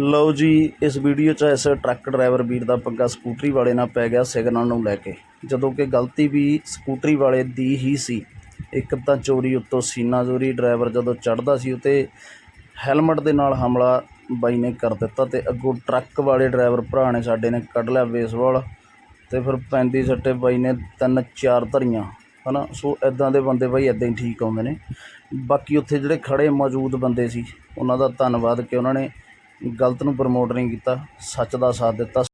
ਲਓ ਜੀ, ਇਸ ਵੀਡੀਓ 'ਚ ਇਸ ਟਰੱਕ ਡਰਾਈਵਰ ਵੀਰ ਦਾ ਪੰਗਾ ਸਕੂਟਰੀ ਵਾਲੇ ਨਾਲ ਪੈ ਗਿਆ ਸਿਗਨਲ ਨੂੰ ਲੈ ਕੇ। ਜਦੋਂ ਕਿ ਗਲਤੀ ਵੀ ਸਕੂਟਰੀ ਵਾਲੇ ਦੀ ਹੀ ਸੀ। ਇੱਕ ਤਾਂ ਚੋਰੀ ਉੱਤੋਂ ਸੀਨਾ ਚੋਰੀ, ਡਰਾਈਵਰ ਜਦੋਂ ਚੜਦਾ ਸੀ ਉਤੇ ਹੈਲਮਟ ਦੇ ਨਾਲ ਹਮਲਾ ਬਾਈ ਨੇ ਕਰ ਦਿੱਤਾ ਤੇ ਅੱਗੋਂ ਟਰੱਕ ਵਾਲੇ ਡਰਾਈਵਰ ਭਰਾ ਨੇ ਸਾਡੇ ਨੇ ਕੱਢ ਲਿਆ ਬੇਸਬਾਲ ਤੇ ਫਿਰ ਪੈਂਦੀ ਸੱਟੇ ਬਾਈ ਨੇ ਤਿੰਨ ਚਾਰ ਧਰੀਆਂ, ਹਨਾ? ਸੋ ਇਦਾਂ ਦੇ ਬੰਦੇ ਬਾਈ ਇਦਾਂ ਹੀ ਠੀਕ ਆਉਂਦੇ ਨੇ। ਬਾਕੀ ਉੱਥੇ ਜਿਹੜੇ ਖੜੇ ਮੌਜੂਦ ਬੰਦੇ ਸੀ, ਉਹਨਾਂ ਦਾ ਧੰਨਵਾਦ ਕਿ ਉਹਨਾਂ ਨੇ ਗਲਤ ਨੂੰ ਪ੍ਰਮੋਟ ਨਹੀਂ ਕੀਤਾ ਸੱਚ ਦਾ ਸਾਥ ਦਿੱਤਾ।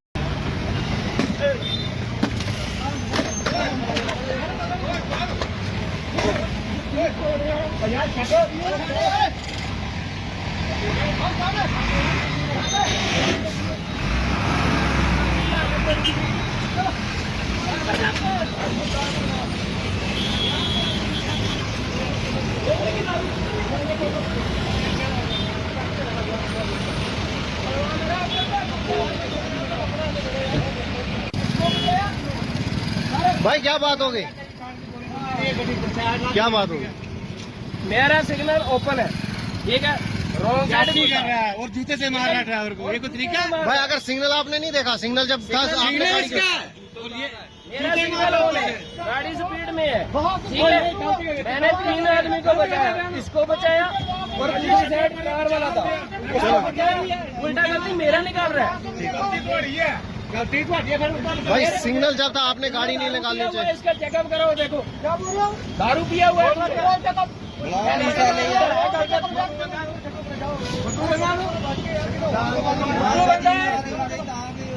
भाई क्या बात हो गई? क्या बात हो गई? मेरा सिग्नल ओपन है ठीक है? रॉन्ग साइड कर रहा है और जूते से मार रहा है ड्राइवर को ये कोई तरीका भाई अगर सिग्नल आपने नहीं देखा सिग्नल जब था आपने सिग्नल गाड़ी है। ये मेरा सिग्नल ऑन है गाड़ी स्पीड में है ठीक है? मैंने तीन आदमी को बचाया इसको बचाया और दूसरी साइड कार वाला था। उल्टा गलती मेरा निकाल रहा है। गलती थोड़ी है गलती थोड़ी है फिर भाई सिग्नल जब था आपने गाड़ी नहीं निकालनी हुआ है, चाहिए इसका चेकअप कराओ देखो दारू पिया हुआ है दारू बंदा है